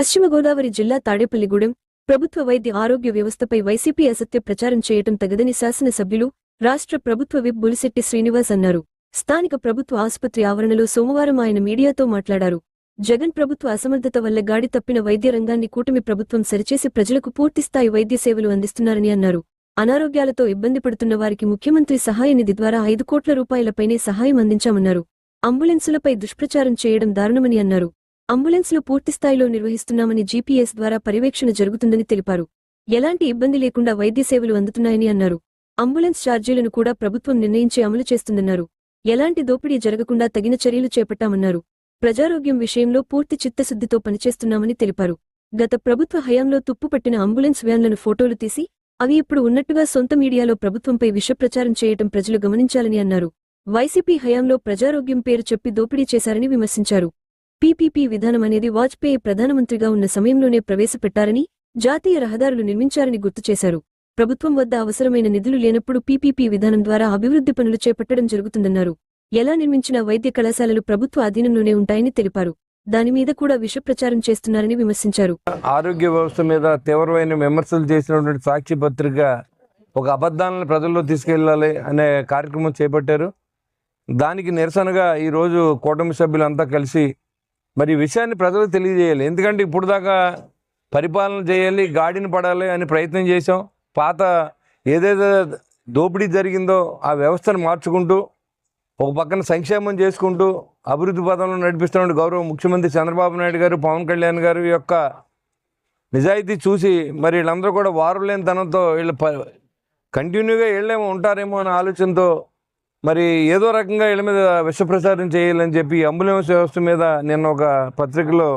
పశ్చిమ గోదావరి జిల్లా తాడేపల్లిగూడెం ప్రభుత్వ వైద్య ఆరోగ్య వ్యవస్థపై వైసీపీ అసత్య ప్రచారం చేయటం తగదని శాసనసభ్యులు రాష్ట్ర ప్రభుత్వ విప్ బులిశెట్టి శ్రీనివాస్ అన్నారు. స్థానిక ప్రభుత్వ ఆసుపత్రి ఆవరణలో సోమవారం ఆయన మీడియాతో మాట్లాడారు. జగన్ ప్రభుత్వ అసమర్థత వల్ల గాడి తప్పిన వైద్య రంగాన్ని కూటమి ప్రభుత్వం సరిచేసి ప్రజలకు పూర్తిస్థాయి వైద్య సేవలు అందిస్తున్నారని అన్నారు. అనారోగ్యాలతో ఇబ్బంది పడుతున్న వారికి ముఖ్యమంత్రి సహాయ నిధి ద్వారా ఐదు కోట్ల రూపాయలపైనే సహాయం అందించామన్నారు. అంబులెన్సులపై దుష్ప్రచారం చేయడం దారుణమని అన్నారు. అంబులెన్స్లు పూర్తిస్థాయిలో నిర్వహిస్తున్నామని జీపీఎస్ ద్వారా పర్యవేక్షణ జరుగుతుందని తెలిపారు. ఎలాంటి ఇబ్బంది లేకుండా వైద్య సేవలు అందుతున్నాయని అన్నారు. అంబులెన్స్ ఛార్జీలను కూడా ప్రభుత్వం నిర్ణయించి అమలు చేస్తుందన్నారు. ఎలాంటి దోపిడీ జరగకుండా తగిన చర్యలు చేపట్టామన్నారు. ప్రజారోగ్యం విషయంలో పూర్తి చిత్తశుద్ధితో పనిచేస్తున్నామని తెలిపారు. గత ప్రభుత్వ హయాంలో తుప్పుపట్టిన అంబులెన్స్ వ్యాన్లను ఫోటోలు తీసి అవి ఇప్పుడు ఉన్నట్టుగా సొంత మీడియాలో ప్రభుత్వంపై విషప్రచారం చేయటం ప్రజలు గమనించాలని అన్నారు. వైసీపీ హయాంలో ప్రజారోగ్యం పేరు చెప్పి దోపిడీ చేశారని విమర్శించారు. పీపీపీ విధానం అనేది వాజ్పేయి ప్రధానమంత్రిగా ఉన్న సమయంలోనే ప్రవేశపెట్టారని జాతీయ రహదారులు నిర్మించారని గుర్తు చేశారు. ప్రభుత్వం వద్ద అవసరమైన నిధులు లేనప్పుడు పీపీపీ విధానం ద్వారా అభివృద్ధి పనులు చేపట్టడం జరుగుతుందన్నారు. ఎలా నిర్మించిన వైద్య కళాశాలలు ప్రభుత్వ అధీనంలోనే ఉంటాయని తెలిపారు. దానిమీద కూడా విషప్రచారం చేస్తున్నారని విమర్శించారు. ఆరోగ్య వ్యవస్థ మీద తీవ్రమైన విమర్శలు చేసినటువంటి సాక్షి పత్రిక ఒక అబద్ధాలను ప్రజల్లో తీసుకెళ్ళాలి అనే కార్యక్రమం చేపట్టారు. దానికి నిరసనగా ఈరోజు కూటమి సభ్యులంతా కలిసి మరి ఈ విషయాన్ని ప్రజలకు తెలియజేయాలి. ఎందుకంటే ఇప్పుడు దాకా పరిపాలన చేయాలి గాడిని పడాలి అని ప్రయత్నం చేశాం. పాత ఏదైతే దోపిడీ జరిగిందో ఆ వ్యవస్థను మార్చుకుంటూ ఒక పక్కన సంక్షేమం చేసుకుంటూ అభివృద్ధి పదంలో నడిపిస్తున్న గౌరవ ముఖ్యమంత్రి చంద్రబాబు నాయుడు గారు పవన్ కళ్యాణ్ గారు యొక్క నిజాయితీ చూసి మరి వీళ్ళందరూ కూడా వారు లేని తనంతో వీళ్ళు ప కంటిన్యూగా వీళ్ళేమో ఉంటారేమో అనే ఆలోచనతో మరి ఏదో రకంగా వీళ్ళ మీద విషప్రచారం చేయాలని చెప్పి అంబులెన్స్ వ్యవస్థ మీద నిన్న ఒక పత్రికలో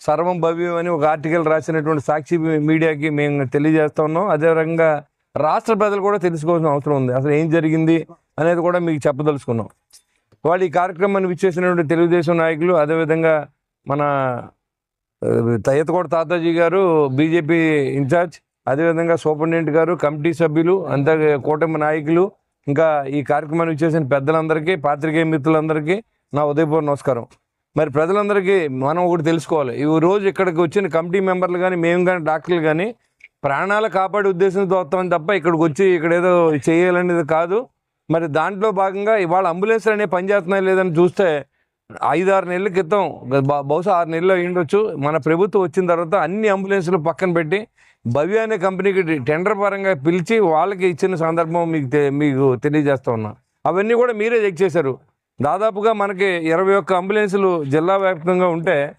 సర్వం భవ్యం అని ఒక ఆర్టికల్ రాసినటువంటి సాక్షి మీడియాకి మేము తెలియజేస్తా ఉన్నాం. అదే రకంగా రాష్ట్ర ప్రజలు కూడా తెలుసుకోవాల్సిన అవసరం ఉంది. అసలు ఏం జరిగింది అనేది కూడా మీకు చెప్పదలుచుకున్నాం. వాళ్ళు ఈ కార్యక్రమాన్ని విచ్చేసినటువంటి తెలుగుదేశం నాయకులు అదేవిధంగా మన తయ్యతకోట తాతాజీ గారు బీజేపీ ఇన్ఛార్జ్ అదేవిధంగా సూపరింటెండెంట్ గారు కమిటీ సభ్యులు అంతా కూటమి నాయకులు ఇంకా ఈ కార్యక్రమానికి చేసిన పెద్దలందరికీ పాత్రికేయ మిత్రులందరికీ నా ఉదయపూర్వ నమస్కారం. మరి ప్రజలందరికీ మనం ఒకటి తెలుసుకోవాలి. ఈ రోజు ఇక్కడికి వచ్చిన కమిటీ మెంబర్లు కానీ మేము కానీ డాక్టర్లు కానీ ప్రాణాలు కాపాడే ఉద్దేశంతో వస్తామని తప్ప ఇక్కడికి వచ్చి ఇక్కడ ఏదో చేయాలనేది కాదు. మరి దాంట్లో భాగంగా ఇవాళ అంబులెన్స్ అనే పనిచేస్తున్నాయి లేదని చూస్తే ఐదు ఆరు నెలల క్రితం బ- బహుశా ఆరు నెలలు అయ్యుండొచ్చు మన ప్రభుత్వం వచ్చిన తర్వాత అన్ని అంబులెన్స్లు పక్కన పెట్టి భవ్య అనే కంపెనీకి టెండర్ పరంగా పిలిచి వాళ్ళకి ఇచ్చిన సందర్భం మీకు తె- మీకు తెలియజేస్తా ఉన్నా. అవన్నీ కూడా మీరే చెక్ చేశారు. దాదాపుగా మనకి ఇరవై ఒక్క అంబులెన్సులు జిల్లా వ్యాప్తంగా ఉంటే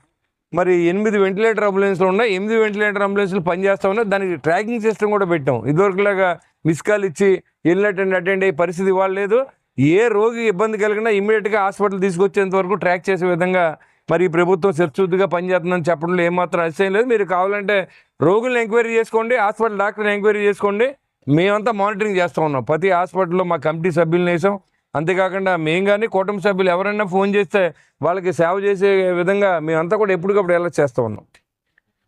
మరి ఎనిమిది వెంటిలేటర్ అంబులెన్స్లు ఉన్నాయి. ఎనిమిది వెంటిలేటర్ అంబులెన్స్లు పనిచేస్తా ఉన్నాయి. దానికి ట్రాకింగ్ సిస్టమ్ కూడా పెట్టాం. ఇదివరకులాగా మిస్ కాల్ ఇచ్చి వెళ్ళినట్టు అటెండ్ అయ్యే పరిస్థితి ఇవాళ ఏ రోగి ఇబ్బంది కలిగినా ఇమ్మీడియట్గా హాస్పిటల్ తీసుకొచ్చేంత వరకు ట్రాక్ చేసే విధంగా మరి ప్రభుత్వం సరిచూద్దుగా పనిచేస్తుందని చెప్పడంలో ఏమాత్రం అతిశయం లేదు. మీరు కావాలంటే రోగులను ఎంక్వైరీ చేసుకోండి హాస్పిటల్ డాక్టర్ని ఎంక్వైరీ చేసుకోండి. మేమంతా మానిటరింగ్ చేస్తూ ఉన్నాం. ప్రతి హాస్పిటల్లో మా కమిటీ సభ్యులను వేసాం. అంతేకాకుండా మేము కానీ కుటుంబ సభ్యులు ఎవరైనా ఫోన్ చేస్తే వాళ్ళకి సేవ చేసే విధంగా మేమంతా కూడా ఎప్పటికప్పుడు ఎలా చేస్తూ ఉన్నాం.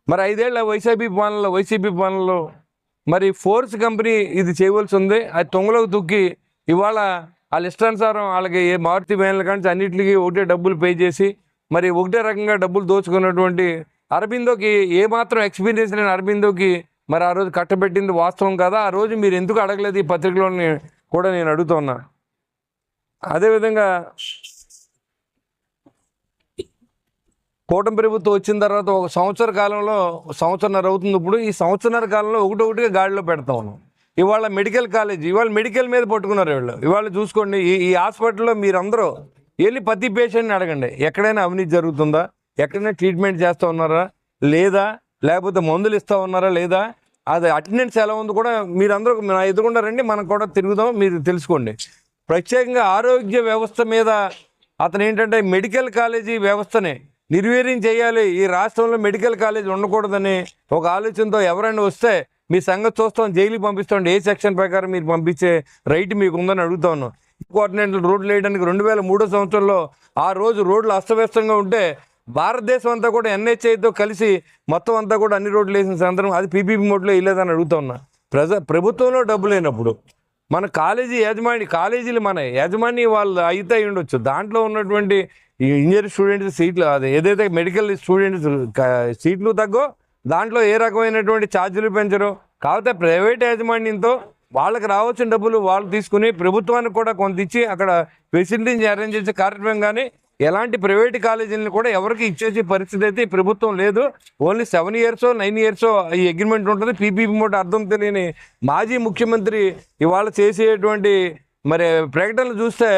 మరి ఐదేళ్ళ వైసీపీ పాలనలో వైసీపీ పాలనలో మరి ఫోర్స్ కంపెనీ ఇది చేయవలసి ఉంది. అది తొంగలోకి తుక్కి ఇవాళ వాళ్ళ ఇష్టానుసారం వాళ్ళకి ఏ మారుతి వ్యాన్ల కానీ అన్నిటికీ ఒకటే డబ్బులు పే చేసి మరి ఒకటే రకంగా డబ్బులు దోచుకున్నటువంటి అరబిందోకి ఏ మాత్రం ఎక్స్పీరియన్స్ లేని అరబిందోకి మరి ఆ రోజు కట్టబెట్టింది వాస్తవం కదా? ఆ రోజు మీరు ఎందుకు అడగలేదు ఈ పత్రికలోని కూడా నేను అడుగుతున్నా. అదేవిధంగా కూటమి ప్రభుత్వం వచ్చిన తర్వాత ఒక సంవత్సర కాలంలో సంవత్సరన్నర అవుతుంది ఇప్పుడు ఈ సంవత్సరన్నర కాలంలో ఒకటొకటిగా గాడిలో పెడతా ఉన్నాం. ఇవాళ మెడికల్ కాలేజ్ ఇవాళ మెడికల్ మీద పట్టుకున్నారు వీళ్ళు. ఇవాళ చూసుకోండి ఈ ఈ హాస్పిటల్లో మీరందరూ వెళ్ళి ప్రతి పేషెంట్ని అడగండి. ఎక్కడైనా అవినీతి జరుగుతుందా? ఎక్కడైనా ట్రీట్మెంట్ చేస్తూ ఉన్నారా? లేదా? లేకపోతే మందులు ఇస్తూ ఉన్నారా? లేదా? అది అటెండెన్స్ ఎలా ఉంది కూడా మీరందరూ నా ఎదురుకుండా రండి మనం కూడా తిరుగుదాం మీరు తెలుసుకోండి. ప్రత్యేకంగా ఆరోగ్య వ్యవస్థ మీద అతను ఏంటంటే మెడికల్ కాలేజీ వ్యవస్థని నిర్వీర్యం చేయాలి. ఈ రాష్ట్రంలో మెడికల్ కాలేజ్ ఉండకూడదని ఒక ఆలోచనతో ఎవరైనా వస్తే మీ సంగతి చూస్తాం జైలుకి పంపిస్తాం. ఏ సెక్షన్ ప్రకారం మీరు పంపించే రైట్ మీకు ఉందని అడుగుతా ఉన్నాం. కోఆర్డినేట్లు రోడ్లు వేయడానికి రెండు వేల మూడో సంవత్సరంలో ఆ రోజు రోడ్లు అస్తవ్యస్తంగా ఉంటే భారతదేశం అంతా కూడా ఎన్హెచ్ఐతో కలిసి మొత్తం అంతా కూడా అన్ని రోడ్లు వేసిన సందర్భం అది పీపీపీ మోడ్లో వేయలేదని అడుగుతా ఉన్నా. ప్రజ ప్రభుత్వంలో డబ్బు లేనప్పుడు మన కాలేజీ యాజమాన్య కాలేజీలు మన యాజమాన్య వాళ్ళు అయితే ఉండొచ్చు. దాంట్లో ఉన్నటువంటి ఇంజనీరింగ్ స్టూడెంట్స్ సీట్లు అది ఏదైతే మెడికల్ స్టూడెంట్స్ సీట్లు తగ్గో దాంట్లో ఏ రకమైనటువంటి ఛార్జీలు పెంచరు? కాకపోతే ప్రైవేట్ యాజమాన్యంతో వాళ్ళకి రావాల్సిన డబ్బులు వాళ్ళు తీసుకుని ప్రభుత్వానికి కూడా కొంత ఇచ్చి అక్కడ ఫెసిలిటీని అరేంజ్ చేసే కార్యక్రమం కానీ ఎలాంటి ప్రైవేట్ కాలేజీలను కూడా ఎవరికి ఇచ్చేసే పరిస్థితి అయితే ఈ ప్రభుత్వం లేదు. Only seven years nine years ఈ అగ్రిమెంట్ ఉంటుంది. పీపీపీ మూట అర్థం తెలియని మాజీ ముఖ్యమంత్రి ఇవాళ చేసేటువంటి మరి ప్రకటనలు చూస్తే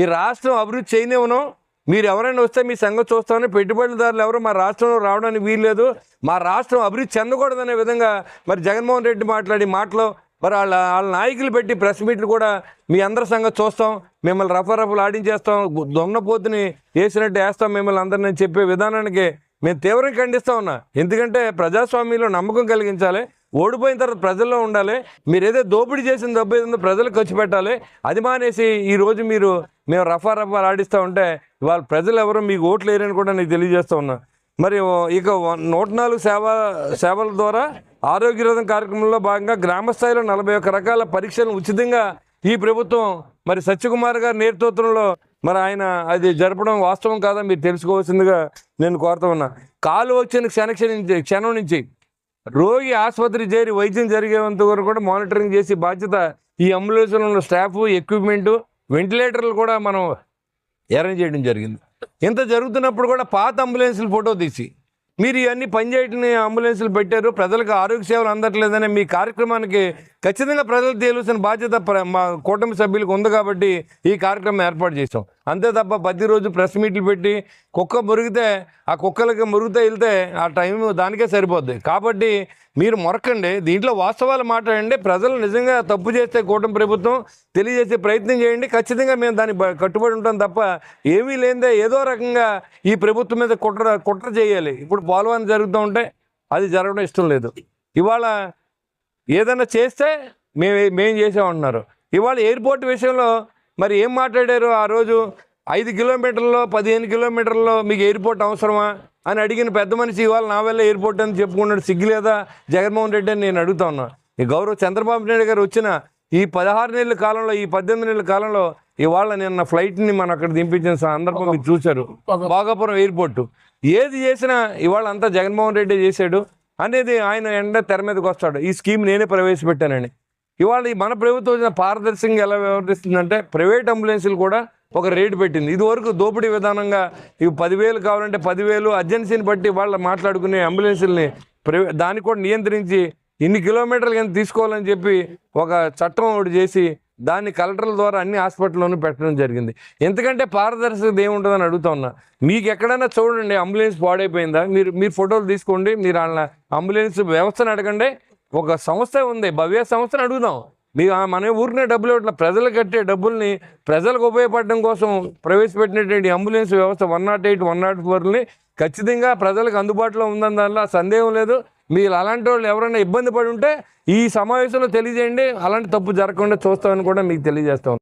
ఈ రాష్ట్రం అభివృద్ధి చేయనివ్వను. మీరు ఎవరైనా వస్తే మీ సంగతి చూస్తామని పెట్టుబడిదారులు ఎవరు మా రాష్ట్రంలో రావడానికి వీల్లేదు. మా రాష్ట్రం అభివృద్ధి చెందకూడదనే విధంగా మరి జగన్మోహన్ రెడ్డి మాట్లాడి మాటలు మరి వాళ్ళ వాళ్ళ నాయకులు పెట్టి ప్రెస్ మీట్లు కూడా మీ అందరి సంగతి చూస్తాం. మిమ్మల్ని రఫా రఫలు ఆడించేస్తాం దొంగపోతుని వేసినట్టు వేస్తాం మిమ్మల్ని అందరిని చెప్పే విధానానికి మేము తీవ్రంగా ఖండిస్తా ఉన్నా. ఎందుకంటే ప్రజాస్వామ్యంలో నమ్మకం కలిగించాలి. ఓడిపోయిన తర్వాత ప్రజల్లో ఉండాలి. మీరు ఏదో దోపిడీ చేసిన డబ్బు ఏదో ప్రజలకు ఖర్చు పెట్టాలి. అది మానేసి ఈ రోజు మీరు మేము రఫా రఫా ఆడిస్తూ ఉంటే ఇవాళ ప్రజలు ఎవరు మీకు ఓట్లు వేయరని కూడా నేను తెలియజేస్తా ఉన్నా. మరి ఇక నూట నాలుగు సేవ సేవల ద్వారా ఆరోగ్యరథం కార్యక్రమంలో భాగంగా గ్రామస్థాయిలో నలభై ఒక్క రకాల పరీక్షలను ఉచితంగా ఈ ప్రభుత్వం మరి సత్యకుమార్ గారి నేతృత్వంలో మరి ఆయన అది జరపడం వాస్తవం కాదా మీరు తెలుసుకోవాల్సిందిగా నేను కోరుతా ఉన్నా. కాలు వచ్చిన క్షణ క్షణించి క్షణం నుంచి రోగి ఆసుపత్రి చేరి వైద్యం జరిగేంత వరకు కూడా మానిటరింగ్ చేసి బాధ్యత ఈ అంబులెన్స్లో ఉన్న స్టాఫ్ ఎక్విప్మెంటు వెంటిలేటర్లు కూడా మనం అరేంజ్ చేయడం జరిగింది. ఇంత జరుగుతున్నప్పుడు కూడా పాత అంబులెన్స్లు ఫోటో తీసి మీరు ఇవన్నీ పనిచేయటని అంబులెన్స్లు పెట్టారు ప్రజలకు ఆరోగ్య సేవలు అందట్లేదనే మీ కార్యక్రమానికి ఖచ్చితంగా ప్రజలు తేలుసిన బాధ్యత ప్ర- మా కూటమి సభ్యులకు ఉంది కాబట్టి ఈ కార్యక్రమం ఏర్పాటు చేసాం అంతే తప్ప ప్రతిరోజు ప్రెస్ మీట్లు పెట్టి కుక్క మురిగితే ఆ కుక్కలకి మురిగితే వెళ్తే ఆ టైం దానికే సరిపోద్ది. కాబట్టి మీరు మొరకండి దీంట్లో వాస్తవాలు మాట్లాడండి. ప్రజలు నిజంగా తప్పు చేస్తే కూటమి ప్రభుత్వం తెలియజేసే ప్రయత్నం చేయండి. ఖచ్చితంగా మేము దాన్ని కట్టుబడి ఉంటాం తప్ప ఏమీ లేదే ఏదో రకంగా ఈ ప్రభుత్వం మీద కుట్ర కుట్ర చేయాలి. ఇప్పుడు పోలవరం జరుగుతూ ఉంటే అది జరగడం ఇష్టం లేదు. ఇవాళ ఏదైనా చేస్తే మేము మేము చేసామంటున్నారు ఇవాళ ఎయిర్పోర్ట్ విషయంలో మరి ఏం మాట్లాడారు ఆ రోజు? ఐదు కిలోమీటర్లో పదిహేను కిలోమీటర్లో మీకు ఎయిర్పోర్ట్ అవసరమా? అని అడిగిన పెద్ద మనిషి ఇవాళ నా వల్ల ఎయిర్పోర్ట్ అని చెప్పుకున్నాడు. సిగ్గులేదా జగన్మోహన్ రెడ్డి అని నేను అడుగుతా ఉన్నా. ఈ గౌరవ చంద్రబాబు నాయుడు గారు వచ్చిన ఈ పదహారు నెలల కాలంలో ఈ పద్దెనిమిది నెలల కాలంలో ఇవాళ నిన్న ఫ్లైట్ని మనం అక్కడ దింపించిన సందర్భం మీరు చూశారు. భోగాపురం ఎయిర్పోర్ట్. ఏది చేసినా ఇవాళ అంతా జగన్మోహన్ రెడ్డి చేశాడు. అనేది ఆయన ఎండ తెర మీదకి వస్తాడు. ఈ స్కీమ్ నేనే ప్రవేశపెట్టానని. ఇవాళ ఈ మన ప్రభుత్వం వచ్చిన పారదర్శకంగా ఎలా వ్యవహరిస్తుందంటే ప్రైవేట్ అంబులెన్సులు కూడా ఒక రేటు పెట్టింది. ఇదివరకు దోపిడీ విధానంగా ఇవి పదివేలు కావాలంటే పదివేలు అర్జెన్సీని బట్టి వాళ్ళు మాట్లాడుకునే అంబులెన్సుల్ని ప్రైవే దాన్ని కూడా నియంత్రించి ఇన్ని కిలోమీటర్లు కింద తీసుకోవాలని చెప్పి ఒక చట్టం ఒకటి చేసి దాన్ని కలెక్టర్ల ద్వారా అన్ని హాస్పిటల్లోనూ పెట్టడం జరిగింది. ఎందుకంటే పారదర్శకత ఏముంటుందని అడుగుతా ఉన్నా. మీకు ఎక్కడైనా చూడండి అంబులెన్స్ పాడైపోయిందా? మీరు మీరు ఫోటోలు తీసుకోండి. మీరు వాళ్ళ అంబులెన్స్ వ్యవస్థను అడగండి. ఒక సంస్థ ఉంది భవ్య సంస్థను అడుగుదాం. మీరు ఆ మన ఊరినే డబ్బులు ఇవ్వట్ల ప్రజలు కట్టే డబ్బుల్ని ప్రజలకు ఉపయోగపడడం కోసం ప్రవేశపెట్టినటువంటి అంబులెన్స్ వ్యవస్థ one nought eight one nought ఫోర్ని ఖచ్చితంగా ప్రజలకు అందుబాటులో ఉందని దానిలో సందేహం లేదు. మీరు అలాంటి వాళ్ళు ఎవరైనా ఇబ్బంది పడి ఉంటే ఈ సమావేశంలో తెలియజేయండి. అలాంటి తప్పు జరగకుండా చూస్తామని కూడా మీకు తెలియజేస్తాం.